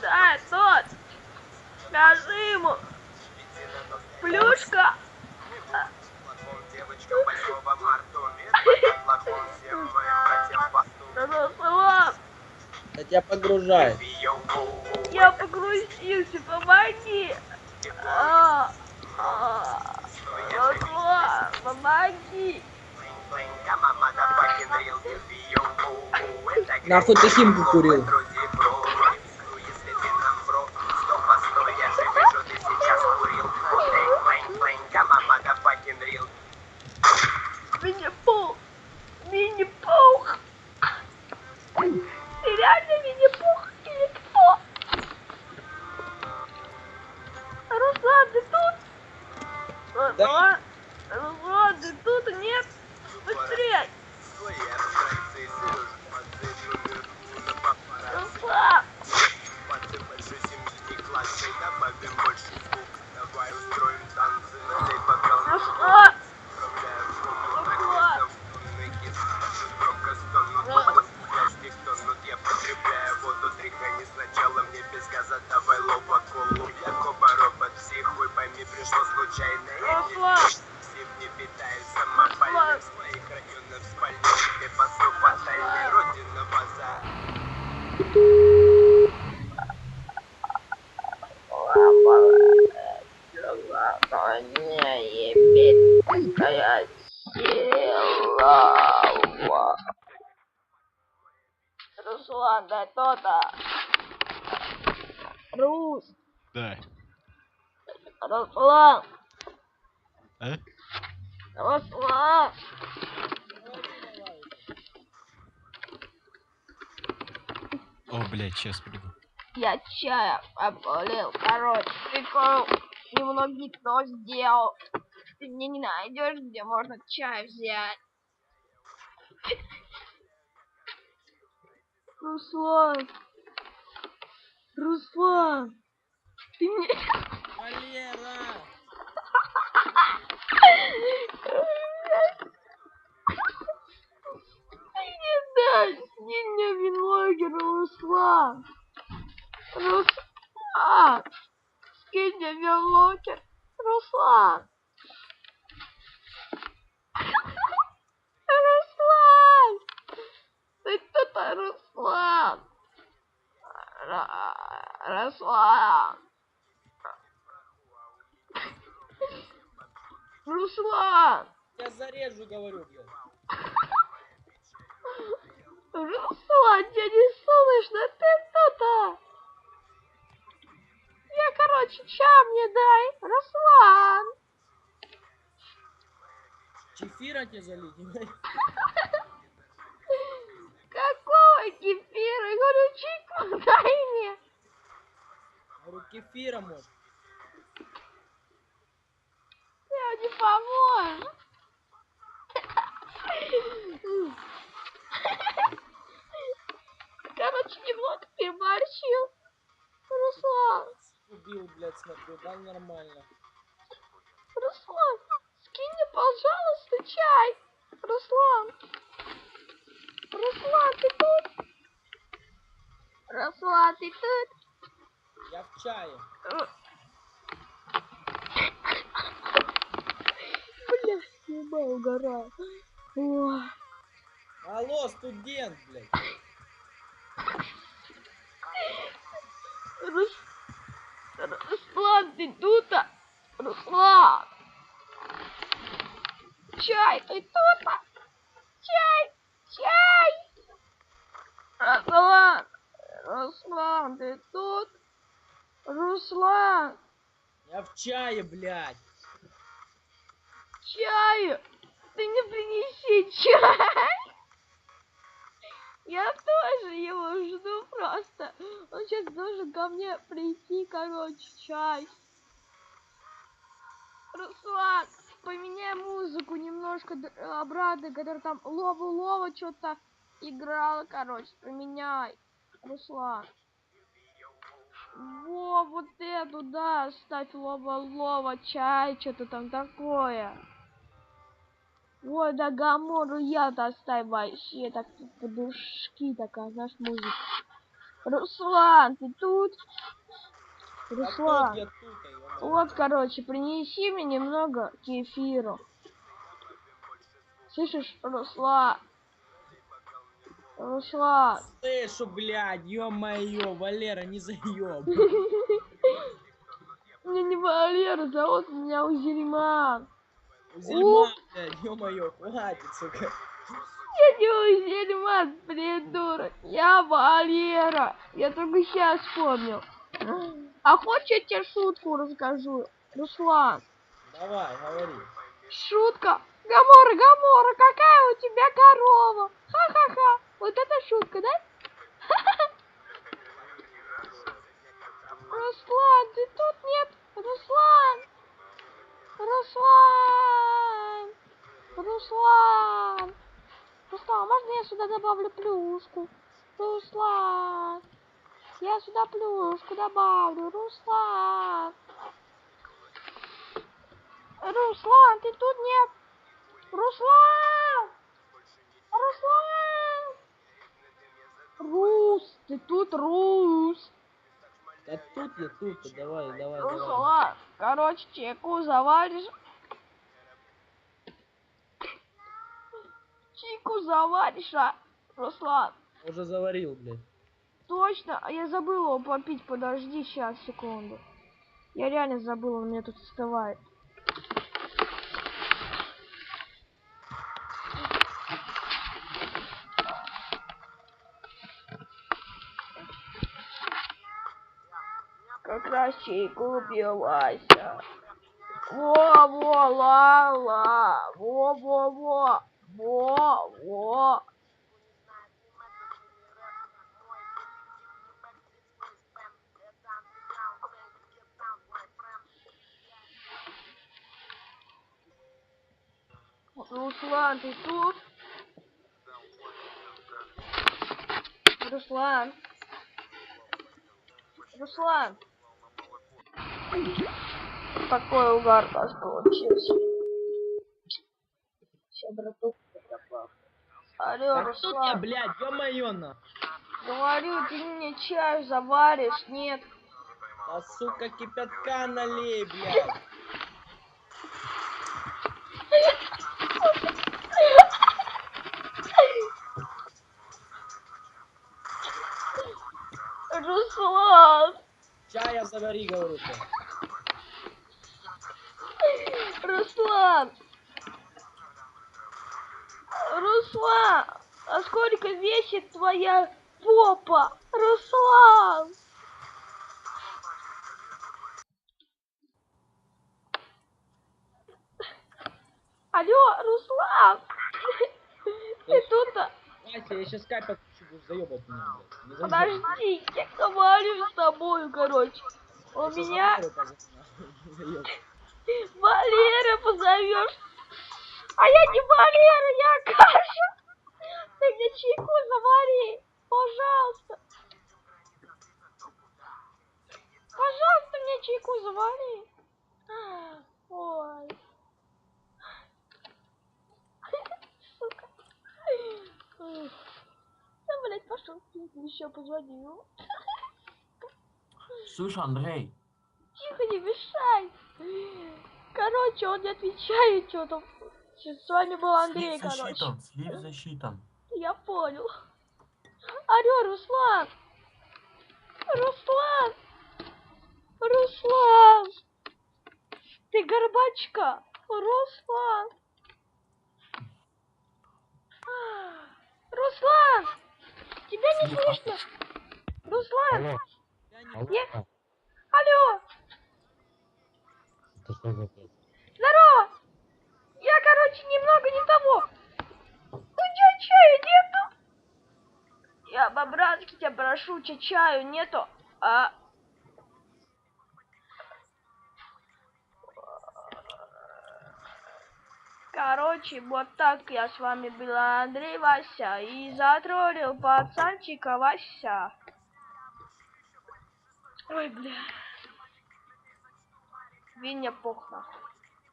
Да, тот. Скажи ему. Плюшка. Я тебя погружаю. Я погрузился, помоги. А, а, Руслан, помоги. Нахуй ты химку курил? Да Винни-Пух. Винни-Пух. Ты реально Винни-Пух или кто? Руслан, ты тут? Руслан, Руслан, ты тут? Нет? What's it at? Базар Не ебецкая сила. Руслан, да то-то. Рус, Да. Руслан, А? Руслан. О, блядь, сейчас приду. Я чая оболел, короче, прикол. Немного никто сделал. Ты мне не найдешь, где можно чай взять. Руслан. Руслан. Ты мне... Валера! Мне винлогер, Руслан. Руслан. Скинь мне винлогер, Руслан. Руслан. Ты кто-то, Руслан. Руслан. Руслан. Я зарежу, говорю, блядь. Руслан, я не слышно, ты кто-то? Я, короче, ча мне дай, Руслан. Чефира тебе залить? Какого кефира? Я говорю, чайку дай мне. Говорю, кефира, может. Я не поможешь. Короче, немного переборщил. Руслан, Убил, блядь, смотрю, да, нормально. Руслан, скинь мне, пожалуйста, чай. Руслан. Руслан, ты тут? Руслан, ты тут? Я в чае. Бля, угораю. Ой. Алло, студент, блядь. Руслан! Чай, ты тут? Чай! Чай! Руслан! Руслан, ты тут? Руслан! Я в чае, блядь. Чай! Ты не принеси чай! Я тоже его жду просто. Он сейчас должен ко мне прийти, короче, чай. Руслан, поменяй музыку немножко д- обратно, которая там лова-лова что-то играла, короче, поменяй. Руслан. Во, вот эту, да, ставь лова-лова, чай, что-то там такое. Ой, да Гамору я-то оставь вообще, так тут подушки такая, знаешь, музыка. Руслан, ты тут? А Руслан, тут я тут, а. Вот, короче, принеси мне немного кефиру. Слышишь, Руслан? Руслан. Слышу, блядь, ё-моё, Валера, не заёб. Меня не Валера зовут, меня Узельман. Зельман, блядь, ё-моё, хватит, сука. Я не Узельман, придурок. Я Валера. Я только сейчас вспомнил. А хочешь я тебе шутку расскажу? Руслан, Давай, говори. шутка. Гамора, Гамора, какая у тебя корова? Ха-ха-ха. Вот это шутка, да? Руслан, ты тут нет? Руслан! Руслан! Руслан! Руслан, можно я сюда добавлю плюшку? Руслан! Я сюда плюшку добавлю, Руслан! Руслан, ты тут нет? Руслан! Руслан! Рус, ты тут, Рус? Да тут я тут, давай, давай, давай. Руслан, короче, чайку заваришь? Чайку заваришь, а? Руслан, Уже заварил, блядь. Точно? А я забыл его попить, подожди сейчас, секунду. Я реально забыл, он меня тут остывает. Как раз чайку пил Вася. Во-во, ла-ла, во-во-во, во-во. Руслан, ты тут? Руслан. Руслан. Такой угар у нас получился. Все, пропал. Алло, А тут я, Руслан. блядь, ё-моё, на. Говорю, ты мне чай заваришь? Нет. Да, сука, кипятка налей, блядь. Руслан. Чая завари, говорю ты. Руслан. Руслан. А сколько весит твоя попа? Руслан. Алло, Руслан. Ты тут? Вася, я сейчас отключу, будешь заебать меня, блядь. Подожди, я говорю с тобой, короче. У меня. Валера позовешь. А я не Валера, я Каша. Ты мне чайку завари, пожалуйста. Пожалуйста, мне чайку завари. Ой. Сука. Да, блядь, пошел. Еще позвонил. Слышь, Андрей, Тихо, не мешай. Короче, он не отвечает что-то. С вами был Андрей, слив короче. защитом, слив защитом. Я понял. Алло, Руслан! Руслан! Руслан! Ты горбачка! Руслан! Руслан! Тебя не слышно! Руслан! Не- Я... Алло! Это что песня? Здорово! Я, короче, немного не того. Ну, чё, чаю нету? Я по-братски тебя прошу, чё, чаю нету? А... Короче, вот так я с вами была Андрей Вася и затроллил пацанчика Вася. Ой, бля. Виня пох нахуй.